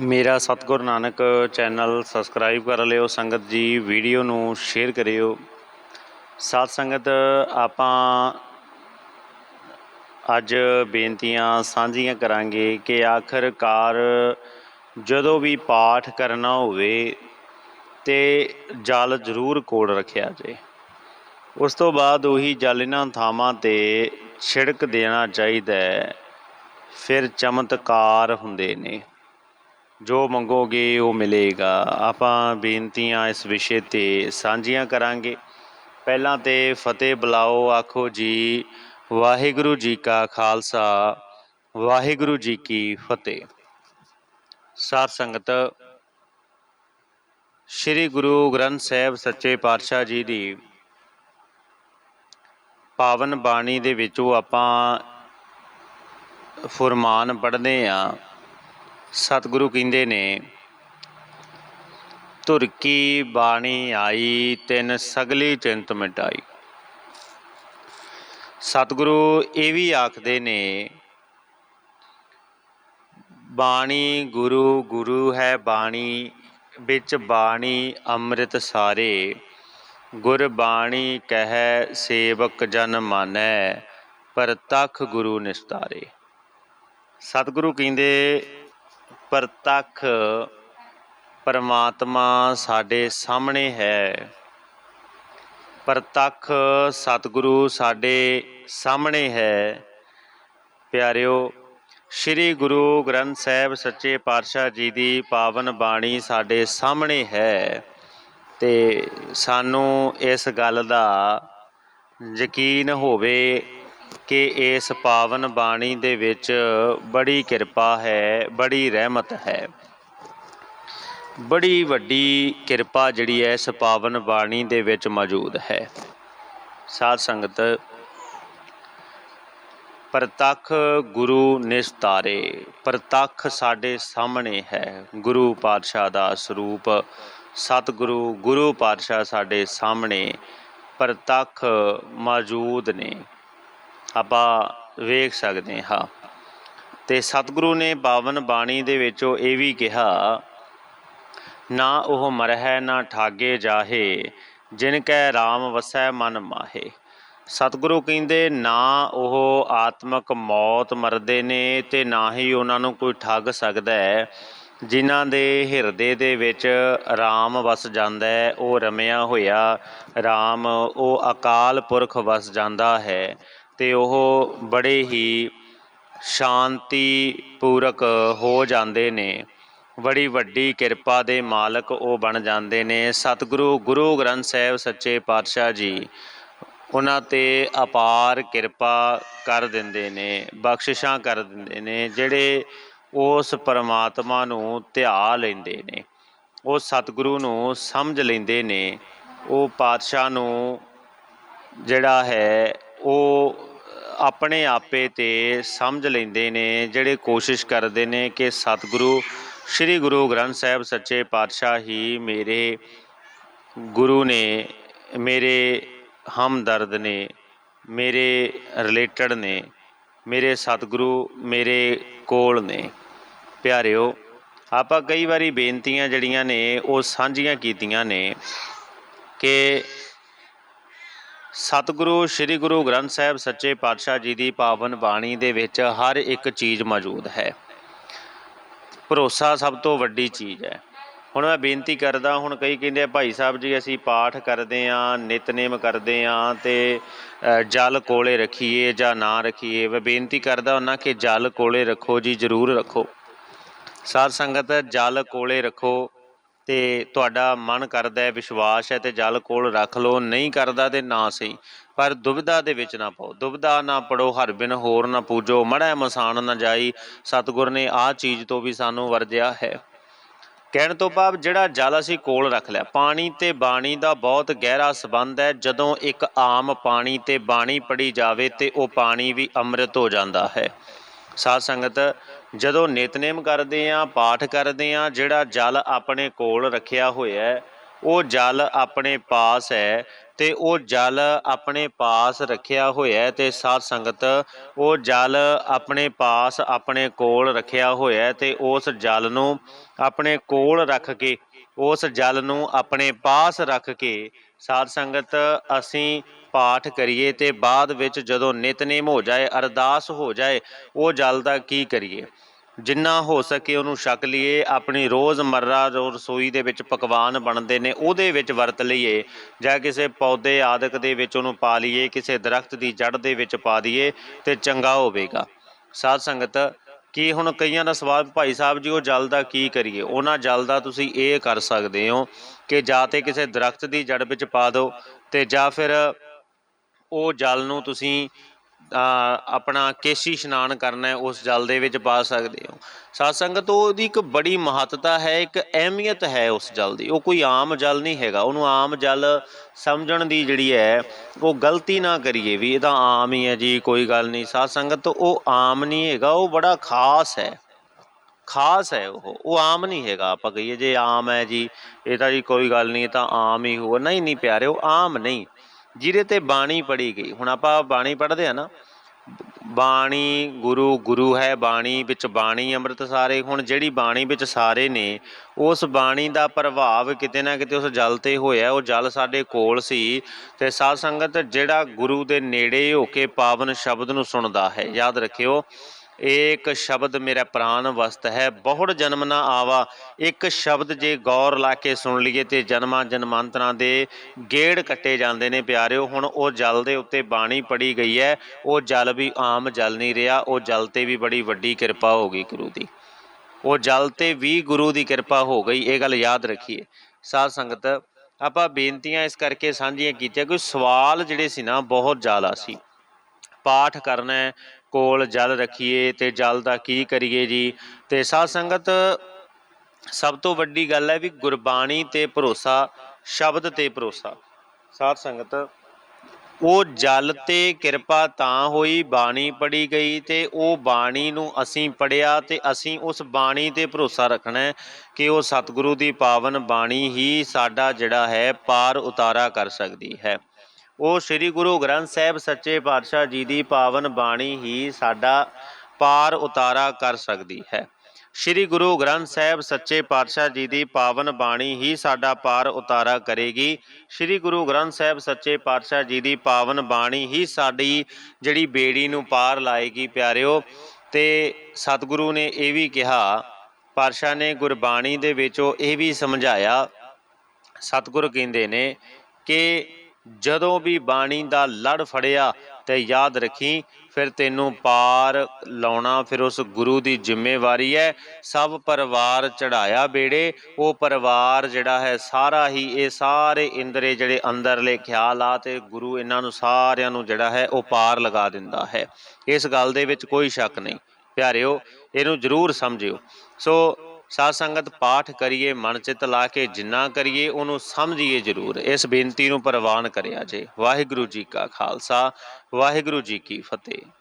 ਮੇਰਾ ਸਤਿਗੁਰ Nanak channel subscribe ਕਰ ਲਿਓ, ਸੰਗਤ ਜੀ ਵੀਡੀਓ ਨੂੰ ਸ਼ੇਅਰ ਕਰਿਓ। ਸਾਧ ਸੰਗਤ, ਆਪਾਂ ਅੱਜ ਬੇਨਤੀਆਂ ਸਾਂਝੀਆਂ ਕਰਾਂਗੇ ਕਿ ਆਖਰਕਾਰ ਜਦੋਂ ਵੀ ਪਾਠ ਕਰਨਾ ਹੋਵੇ ਤੇ ਜਲ ਜ਼ਰੂਰ ਕੋਲ ਰੱਖਿਆ ਜੇ ਉਸ ਤੋਂ ਬਾਅਦ ਉਹੀ ਜਲ ਇਹਨਾਂ ਥਾਵਾਂ ਤੇ ਛਿੜਕ ਦੇਣਾ ਚਾਹੀਦਾ ਹੈ, ਫਿਰ ਚਮਤਕਾਰ ਹੁੰਦੇ ਨੇ। ਜੋ ਮੰਗੋਗੇ, ਉਹ ਮਿਲੇਗਾ। ਆਪਾਂ ਬੇਨਤੀਆਂ ਇਸ ਵਿਸ਼ੇ ਤੇ ਸਾਂਝੀਆਂ ਕਰਾਂਗੇ। ਪਹਿਲਾਂ ਤੇ ਫਤਿਹ ਬੁਲਾਓ, ਆਖੋ ਜੀ, ਵਾਹਿਗੁਰੂ ਜੀ ਕਾ ਖਾਲਸਾ, ਵਾਹਿਗੁਰੂ ਜੀ ਕੀ ਫਤਿਹ। ਸਾਧ ਸੰਗਤ, ਸ੍ਰੀ ਗੁਰੂ ਗ੍ਰੰਥ ਸਾਹਿਬ ਸੱਚੇ ਪਾਤਸ਼ਾਹ ਜੀ ਦੀ ਪਾਵਨ ਬਾਣੀ ਦੇ ਵਿੱਚੋਂ ਆਪਾਂ ਫੁਰਮਾਨ ਪੜ੍ਹਦੇ ਆ ਸਤਿਗੁਰੂ ਕਹਿੰਦੇ ਨੇ, ਧੁਰ ਕੀ ਬਾਣੀ ਆਈ, ਤਿੰਨ ਸਗਲੀ ਚਿੰਤ ਮਿਟਾਈ। ਸਤਿਗੁਰੂ ਇਹ ਵੀ ਆਖਦੇ ਨੇ, ਬਾਣੀ ਗੁਰੂ ਗੁਰੂ ਹੈ ਬਾਣੀ, ਵਿੱਚ ਬਾਣੀ ਅੰਮ੍ਰਿਤ ਸਾਰੇ। ਗੁਰ ਬਾਣੀ ਕਹੈ, ਸੇਵਕ ਜਨ ਮਾਨੈ ਪਰਤਖ ਗੁਰੂ ਨਿਸਤਾਰੇ। ਸਤਿਗੁਰੂ ਕਹਿੰਦੇ ਪ੍ਰਤੱਖ ਪਰਮਾਤਮਾ ਸਾਡੇ ਸਾਹਮਣੇ ਹੈ। ਪ੍ਰਤੱਖ ਸਤਿਗੁਰੂ ਸਾਡੇ ਸਾਹਮਣੇ ਹੈ। ਪਿਆਰਿਓ, ਸ੍ਰੀ ਗੁਰੂ ਗ੍ਰੰਥ ਸਾਹਿਬ ਸੱਚੇ ਪਾਤਸ਼ਾਹ ਜੀ ਦੀ ਪਾਵਨ ਬਾਣੀ ਸਾਡੇ ਸਾਹਮਣੇ ਹੈ ਤੇ ਸਾਨੂੰ ਇਸ ਗੱਲ ਦਾ ਯਕੀਨ ਹੋਵੇ ਕਿ ਇਸ ਪਾਵਨ ਬਾਣੀ ਦੇ ਵਿੱਚ ਬੜੀ ਕਿਰਪਾ ਹੈ, ਬੜੀ ਰਹਿਮਤ ਹੈ। ਬੜੀ ਵੱਡੀ ਕਿਰਪਾ ਜਿਹੜੀ ਹੈ, ਇਸ ਪਾਵਨ ਬਾਣੀ ਦੇ ਵਿੱਚ ਮੌਜੂਦ ਹੈ। ਸਾਧ ਸੰਗਤ, ਪ੍ਰਤੱਖ ਗੁਰੂ ਨਿਸਤਾਰੇ, ਪ੍ਰਤੱਖ ਸਾਡੇ ਸਾਹਮਣੇ ਹੈ। ਗੁਰੂ ਪਾਤਸ਼ਾਹ ਦਾ ਸਰੂਪ, ਸਤਿਗੁਰੂ, ਗੁਰੂ ਪਾਤਸ਼ਾਹ ਸਾਡੇ ਸਾਹਮਣੇ ਪ੍ਰਤੱਖ ਮੌਜੂਦ ਨੇ। ਆਪਾਂ ਵੇਖ ਸਕਦੇ ਹਾਂ। ਤੇ ਸਤਿਗੁਰੂ ਨੇ ਪਾਵਨ ਬਾਣੀ ਦੇ ਵਿੱਚੋਂ ਇਹ ਵੀ ਕਿਹਾ, ਨਾ ਉਹ ਮਰਹਿ, ਨਾ ਠਾਗੇ ਜਾਹੇ, ਜਿਨ ਕੈ RAM ਵਸੈ ਮਨ ਮਾਹੇ। ਸਤਿਗੁਰੂ ਕਹਿੰਦੇ, ਨਾ ਉਹ ਆਤਮਕ ਮੌਤ ਮਰਦੇ ਨੇ ਤੇ ਨਾ ਹੀ ਉਹਨਾਂ ਨੂੰ ਕੋਈ ਠੱਗ ਸਕਦਾ ਹੈ, ਜਿਨ੍ਹਾਂ ਦੇ ਹਿਰਦੇ ਦੇ ਵਿੱਚ RAM ਵਸ ਜਾਂਦਾ ਹੈ, ਉਹ ਰਮਿਆ ਹੋਇਆ RAM ਉਹ ਅਕਾਲ ਪੁਰਖ ਵਸ ਜਾਂਦਾ ਹੈ। ਤੇ ਉਹ ਬੜੇ ਹੀ ਸ਼ਾਂਤੀ ਪੂਰਕ ਹੋ ਜਾਂਦੇ ਨੇ। ਬੜੀ ਵੱਡੀ ਕਿਰਪਾ ਦੇ ਮਾਲਕ ਉਹ ਬਣ ਜਾਂਦੇ ਨੇ। ਸਤਿਗੁਰੂ, ਗੁਰੂ ਗ੍ਰੰਥ ਸਾਹਿਬ ਸੱਚੇ ਪਾਤਸ਼ਾਹ ਜੀ, ਉਹਨਾਂ ਤੇ ਅਪਾਰ ਕਿਰਪਾ ਕਰ ਦਿੰਦੇ ਨੇ, ਬਖਸ਼ਿਸ਼ਾਂ ਕਰ ਦਿੰਦੇ ਨੇ, ਜਿਹੜੇ ਉਸ ਪਰਮਾਤਮਾ ਨੂੰ ਧਿਆ ਲੈਂਦੇ ਨੇ। ਉਹ ਸਤਿਗੁਰੂ ਨੂੰ ਸਮਝ ਲੈਂਦੇ ਨੇ। ਉਹ ਪਾਤਸ਼ਾਹ ਨੂੰ ਜਿਹੜਾ ਹੈ, ਉਹ ਆਪਣੇ ਆਪੇ ਤੇ ਸਮਝ ਲੈਂਦੇ ਨੇ, ਜਿਹੜੇ ਕੋਸ਼ਿਸ਼ ਕਰਦੇ ਨੇ ਕਿ ਸਤਿਗੁਰੂ, ਸ੍ਰੀ ਗੁਰੂ ਗ੍ਰੰਥ ਸਾਹਿਬ ਸੱਚੇ ਪਾਤਸ਼ਾਹ ਹੀ ਮੇਰੇ ਗੁਰੂ ਨੇ, ਮੇਰੇ ਹਮਦਰਦ ਨੇ, ਮੇਰੇ ਰਿਲੇਟਡ ਨੇ, ਮੇਰੇ ਸਤਿਗੁਰੂ, ਮੇਰੇ ਕੋਲ ਨੇ। ਪਿਆਰਿਓ, ਆਪਾਂ ਕਈ ਵਾਰੀ ਬੇਨਤੀਆਂ ਜਿਹੜੀਆਂ ਨੇ, ਉਹ ਸਾਂਝੀਆਂ ਕੀਤੀਆਂ ਨੇ ਕਿ ਸਤਿਗੁਰੂ, ਸ੍ਰੀ ਗੁਰੂ ਗ੍ਰੰਥ ਸਾਹਿਬ ਸੱਚੇ ਪਾਤਸ਼ਾਹ ਜੀ ਦੀ ਪਾਵਨ ਬਾਣੀ ਦੇ ਵਿੱਚ ਹਰ ਇੱਕ ਚੀਜ਼ ਮੌਜੂਦ ਹੈ। ਭਰੋਸਾ ਸਭ ਤੋਂ ਵੱਡੀ ਚੀਜ਼ ਹੈ। ਹੁਣ ਮੈਂ ਬੇਨਤੀ ਕਰਦਾ, ਹੁਣ ਕਈ ਕਹਿੰਦੇ ਆ, ਭਾਈ ਸਾਹਿਬ ਜੀ, ਅਸੀਂ ਪਾਠ ਕਰਦੇ ਆਂ, ਨਿਤਨੇਮ ਕਰਦੇ ਆਂ ਤੇ ਜਲ ਕੋਲੇ ਰੱਖੀਏ ਜਾਂ ਨਾ ਰੱਖੀਏ। ਮੈਂ ਬੇਨਤੀ ਕਰਦਾ ਉਹਨਾਂ ਕਿ ਜਲ ਕੋਲੇ ਰੱਖੋ ਜੀ, ਜ਼ਰੂਰ ਰੱਖੋ। ਸਾਧ ਸੰਗਤ, ਜਲ ਕੋਲੇ ਰੱਖੋ। ਤੇ ਤੁਹਾਡਾ ਮਨ ਕਰਦਾ ਹੈ, ਵਿਸ਼ਵਾਸ ਹੈ ਤੇ ਜਲ ਕੋਲ ਰੱਖ ਲਓ, ਨਹੀਂ ਕਰਦਾ ਤੇ ਨਾ ਸਹੀ। ਪਰ ਦੁਬਿਧਾ ਦੇ ਵਿੱਚ ਨਾ ਪਾਓ। ਦੁਬਿਧਾ ਨਾ ਪੜੋ ਹਰ ਬਿਨ ਹੋਰ ਨਾ ਪੂਜੋ। ਮੜਾ ਮਸਾਨ ਨਾ ਜਾਈ। ਸਤਿਗੁਰ ਨੇ ਆਹ ਚੀਜ਼ ਤੋਂ ਵੀ ਸਾਨੂੰ ਵਰਜਿਆ ਹੈ। ਕਹਿਣ ਤੋਂ ਭਾਵ ਜਿਹੜਾ ਜਲ ਅਸੀਂ ਕੋਲ ਰੱਖ ਲਿਆ, ਪਾਣੀ ਤੇ ਬਾਣੀ ਦਾ ਬਹੁਤ ਗਹਿਰਾ ਸਬੰਧ ਹੈ। ਜਦੋਂ ਇੱਕ ਆਮ ਪਾਣੀ ਤੇ ਬਾਣੀ ਪੜੀ ਜਾਵੇ ਤੇ ਉਹ ਪਾਣੀ ਵੀ ਅੰਮ੍ਰਿਤ ਹੋ ਜਾਂਦਾ ਹੈ। ਸਾਧ ਸੰਗਤ, ਜਦੋਂ ਨਿਤਨੇਮ ਕਰਦੇ ਆਂ ਪਾਠ ਕਰਦੇ ਆਂ ਜਿਹੜਾ ਜਲ ਆਪਣੇ ਕੋਲ ਰੱਖਿਆ ਹੋਇਆ ਹੈ, ਉਹ ਜਲ ਆਪਣੇ ਪਾਸ ਹੈ ਤੇ ਉਹ ਜਲ ਆਪਣੇ ਪਾਸ ਰੱਖਿਆ ਹੋਇਆ ਹੈ ਤੇ ਸਾਧ ਸੰਗਤ, ਉਹ ਜਲ ਆਪਣੇ ਪਾਸ ਆਪਣੇ ਕੋਲ ਰੱਖਿਆ ਹੋਇਆ ਹੈ ਤੇ ਉਸ ਜਲ ਨੂੰ ਆਪਣੇ ਕੋਲ ਰੱਖ ਕੇ, ਉਸ ਜਲ ਨੂੰ ਆਪਣੇ ਪਾਸ ਰੱਖ ਕੇ ਸਾਧ ਸੰਗਤ, ਅਸੀਂ ਪਾਠ ਕਰੀਏ ਤੇ ਬਾਅਦ ਵਿੱਚ ਜਦੋਂ ਨਿਤਨੇਮ ਹੋ ਜਾਏ, ਅਰਦਾਸ ਹੋ ਜਾਏ, ਉਹ ਜਲ ਦਾ ਕੀ ਕਰੀਏ? ਜਿੰਨਾ ਹੋ ਸਕੇ ਉਹਨੂੰ ਛਕ ਲਈਏ, ਆਪਣੀ ਰੋਜ਼ਮਰਰਾ ਜੋ ਰਸੋਈ ਦੇ ਵਿੱਚ ਪਕਵਾਨ ਬਣਦੇ ਨੇ, ਉਹਦੇ ਵਿੱਚ ਵਰਤ ਲਈਏ। ਜਾਂ ਕਿਸੇ ਪੌਦੇ ਆਦਿਕ ਦੇ ਵਿੱਚ ਉਹਨੂੰ ਪਾ ਲਈਏ, ਕਿਸੇ ਦਰਖਤ ਦੀ ਜੜ ਦੇ ਵਿੱਚ ਪਾ ਦਈਏ ਤੇ ਚੰਗਾ ਹੋਵੇਗਾ। ਸਾਧ ਸੰਗਤ, ਕੀ ਹੁਣ ਕਈਆਂ ਦਾ ਸਵਾਲ, ਭਾਈ ਸਾਹਿਬ ਜੀ, ਉਹ ਜਲ ਦਾ ਕੀ ਕਰੀਏ? ਉਹਨਾਂ ਜਲ ਦਾ ਤੁਸੀਂ ਇਹ ਕਰ ਸਕਦੇ ਹੋ ਕਿ ਜਾਂ ਤੇ ਕਿਸੇ ਦਰਖਤ ਦੀ ਜੜ ਵਿੱਚ ਪਾ ਦਿਓ ਤੇ ਜਾਂ ਫਿਰ ਉਹ ਜਲ ਨੂੰ ਤੁਸੀਂ ਆਪਣਾ ਕੇਸ਼ੀ ਇਸ਼ਨਾਨ ਕਰਨਾ ਉਸ ਜਲ ਦੇ ਵਿੱਚ ਪਾ ਸਕਦੇ ਹੋ। ਸਾਧ ਸੰਗਤ, ਉਹਦੀ ਇੱਕ ਬੜੀ ਮਹੱਤਤਾ ਹੈ, ਇੱਕ ਅਹਿਮੀਅਤ ਹੈ ਉਸ ਜਲ ਦੀ। ਉਹ ਕੋਈ ਆਮ ਜਲ ਨਹੀਂ ਹੈਗਾ। ਉਹਨੂੰ ਆਮ ਜਲ ਸਮਝਣ ਦੀ ਜਿਹੜੀ ਹੈ, ਉਹ ਗਲਤੀ ਨਾ ਕਰੀਏ ਵੀ, ਇਹ ਤਾਂ ਆਮ ਹੀ ਹੈ ਜੀ, ਕੋਈ ਗੱਲ ਨਹੀਂ। ਸਾਧ ਸੰਗਤ, ਉਹ ਆਮ ਨਹੀਂ ਹੈਗਾ, ਉਹ ਬੜਾ ਖਾਸ ਹੈ। ਖਾਸ ਹੈ ਉਹ। ਉਹ ਆਮ ਨਹੀਂ ਹੈਗਾ, ਆਪਾਂ ਕਹੀਏ ਜੇ ਆਮ ਹੈ ਜੀ, ਇਹ ਤਾਂ ਜੀ ਕੋਈ ਗੱਲ ਨਹੀਂ, ਇਹ ਤਾਂ ਆਮ ਹੀ ਹੋ ਨਹੀਂ ਨਹੀਂ ਪਿਆਰੇ ਉਹ ਆਮ ਨਹੀਂ। ਜਿਹਦੇ ਤੇ ਬਾਣੀ ਪੜੀ ਗਈ। ਹੁਣ ਆਪਾਂ ਬਾਣੀ ਪੜ੍ਹਦੇ ਆ ਨਾ, ਬਾਣੀ ਗੁਰੂ ਗੁਰੂ ਹੈ ਬਾਣੀ ਵਿੱਚ ਬਾਣੀ ਅੰਮ੍ਰਿਤ ਸਾਰੇ। ਹੁਣ ਜਿਹੜੀ ਬਾਣੀ ਵਿੱਚ ਸਾਰੇ ਨੇ, ਉਸ ਬਾਣੀ ਦਾ ਪ੍ਰਭਾਵ ਕਿਤੇ ਨਾ ਕਿਤੇ ਉਸ ਜਲ ਤੇ ਹੋਇਆ। ਉਹ ਜਲ ਸਾਡੇ ਕੋਲ ਸੀ ਤੇ ਸਾਧ ਸੰਗਤ ਜਿਹੜਾ ਗੁਰੂ ਦੇ ਨੇੜੇ ਹੋ ਕੇ ਪਾਵਨ ਸ਼ਬਦ ਨੂੰ ਸੁਣਦਾ ਹੈ। ਯਾਦ ਰੱਖਿਓ ਏਕ ਸ਼ਬਦ ਮੇਰਾ ਪ੍ਰਾਨ ਵਸਤ ਹੈ, ਬਹੁੜ ਜਨਮ ਨਾ ਆਵਾ। ਇੱਕ ਸ਼ਬਦ ਜੇ ਗੌਰ ਲਾ ਕੇ ਸੁਣ ਲਈਏ ਤੇ ਜਨਮਾਂ ਜਨਮਾਂਤਰਾਂ ਦੇ ਗੇੜ ਕੱਟੇ ਜਾਂਦੇ ਨੇ ਪਿਆਰਿਓ। ਹੁਣ ਉਹ ਜਲ ਦੇ ਉੱਤੇ ਬਾਣੀ ਪੜੀ ਗਈ ਹੈ, ਉਹ ਜਲ ਵੀ ਆਮ ਜਲ ਨਹੀਂ ਰਿਹਾ, ਉਹ ਜਲ ਤੇ ਵੀ ਬੜੀ ਵੱਡੀ ਕਿਰਪਾ ਹੋ ਗਈ ਗੁਰੂ ਦੀ। ਉਹ ਜਲ ਤੇ ਵੀ ਗੁਰੂ ਦੀ ਕਿਰਪਾ ਹੋ ਗਈ, ਇਹ ਗੱਲ ਯਾਦ ਰੱਖੀਏ। ਸਾਧ ਸੰਗਤ, ਆਪਾਂ ਬੇਨਤੀਆਂ ਇਸ ਕਰਕੇ ਸਾਂਝੀਆਂ ਕੀਤੀਆਂ ਕੋਈ ਸਵਾਲ ਜਿਹੜੇ ਸੀ ਨਾ, ਬਹੁਤ ਜ਼ਿਆਦਾ ਸੀ। ਪਾਠ ਕਰਨਾ ਕੋਲ ਜਲ ਰੱਖੀਏ ਤੇ ਜਲ ਦਾ ਕੀ ਕਰੀਏ ਜੀ? ਤੇ ਸਾਧ ਸੰਗਤ, ਸਭ ਤੋਂ ਵੱਡੀ ਗੱਲ ਹੈ ਵੀ ਗੁਰਬਾਣੀ ਤੇ ਭਰੋਸਾ, ਸ਼ਬਦ ਤੇ ਭਰੋਸਾ। ਸਾਧ ਸੰਗਤ, ਉਹ ਜਲ ਤੇ ਕਿਰਪਾ ਤਾਂ ਹੋਈ ਬਾਣੀ ਪੜੀ ਗਈ ਤੇ ਉਹ ਬਾਣੀ ਨੂੰ ਅਸੀਂ ਪੜਿਆ ਤੇ ਅਸੀਂ ਉਸ ਬਾਣੀ ਤੇ ਭਰੋਸਾ ਰੱਖਣਾ ਕਿ ਉਹ ਸਤਿਗੁਰੂ ਦੀ ਪਾਵਨ ਬਾਣੀ ਹੀ ਸਾਡਾ ਜਿਹੜਾ ਹੈ ਪਾਰ ਉਤਾਰਾ ਕਰ ਸਕਦੀ ਹੈ। ਉਹ ਸ੍ਰੀ ਗੁਰੂ ਗ੍ਰੰਥ ਸਾਹਿਬ ਸੱਚੇ ਪਾਤਸ਼ਾਹ ਜੀ ਦੀ ਪਾਵਨ ਬਾਣੀ ਹੀ ਸਾਡਾ ਪਾਰ ਉਤਾਰਾ ਕਰ ਸਕਦੀ ਹੈ। ਸ੍ਰੀ ਗੁਰੂ ਗ੍ਰੰਥ ਸਾਹਿਬ ਸੱਚੇ ਪਾਤਸ਼ਾਹ ਜੀ ਦੀ ਪਾਵਨ ਬਾਣੀ ਹੀ ਸਾਡਾ ਪਾਰ ਉਤਾਰਾ ਕਰੇਗੀ। ਸ੍ਰੀ ਗੁਰੂ ਗ੍ਰੰਥ ਸਾਹਿਬ ਸੱਚੇ ਪਾਤਸ਼ਾਹ ਜੀ ਦੀ ਪਾਵਨ ਬਾਣੀ ਹੀ ਸਾਡੀ ਜਿਹੜੀ ਬੇੜੀ ਨੂੰ ਪਾਰ ਲਾਏਗੀ ਪਿਆਰਿਓ। ਤੇ ਸਤਿਗੁਰੂ ਨੇ ਇਹ ਵੀ ਕਿਹਾ, ਪਾਤਸ਼ਾਹ ਨੇ ਗੁਰਬਾਣੀ ਦੇ ਵਿੱਚ ਉਹ ਇਹ ਵੀ ਸਮਝਾਇਆ, ਸਤਿਗੁਰ ਕਹਿੰਦੇ ਨੇ ਕਿ ਜਦੋਂ ਵੀ ਬਾਣੀ ਦਾ ਲੜ ਫੜਿਆ ਤੇ ਯਾਦ ਰੱਖੀ, ਫਿਰ ਤੈਨੂੰ ਪਾਰ ਲਾਉਣਾ ਫਿਰ ਉਸ ਗੁਰੂ ਦੀ ਜ਼ਿੰਮੇਵਾਰੀ ਹੈ। ਸਭ ਪਰਿਵਾਰ ਚੜਾਇਆ ਬੇੜੇ, ਉਹ ਪਰਿਵਾਰ ਜਿਹੜਾ ਹੈ ਸਾਰਾ ਹੀ, ਇਹ ਸਾਰੇ ਇੰਦਰੇ ਜਿਹੜੇ ਅੰਦਰਲੇ ਖਿਆਲ ਆ ਤੇ ਗੁਰੂ ਇਹਨਾਂ ਨੂੰ ਸਾਰਿਆਂ ਨੂੰ ਜਿਹੜਾ ਹੈ ਉਹ ਪਾਰ ਲਗਾ ਦਿੰਦਾ ਹੈ। ਇਸ ਗੱਲ ਦੇ ਵਿੱਚ ਕੋਈ ਸ਼ੱਕ ਨਹੀਂ। ਪਿਆਰਿਓ, ਇਹਨੂੰ ਜ਼ਰੂਰ ਸਮਝਿਓ। ਸੋ ਸਾਧ ਸੰਗਤ ਪਾਠ ਕਰੀਏ, ਮਨ ਚਿੱਤ ਲਾ ਕੇ ਜਿੰਨਾ ਕਰੀਏ, ਉਹਨੂੰ ਸਮਝੀਏ ਜ਼ਰੂਰ। ਇਸ ਬੇਨਤੀ ਨੂੰ ਪ੍ਰਵਾਨ ਕਰਿਆ ਜੇ। ਵਾਹਿਗੁਰੂ ਜੀ ਕਾ ਖਾਲਸਾ, ਵਾਹਿਗੁਰੂ ਜੀ ਕੀ ਫਤਿਹ।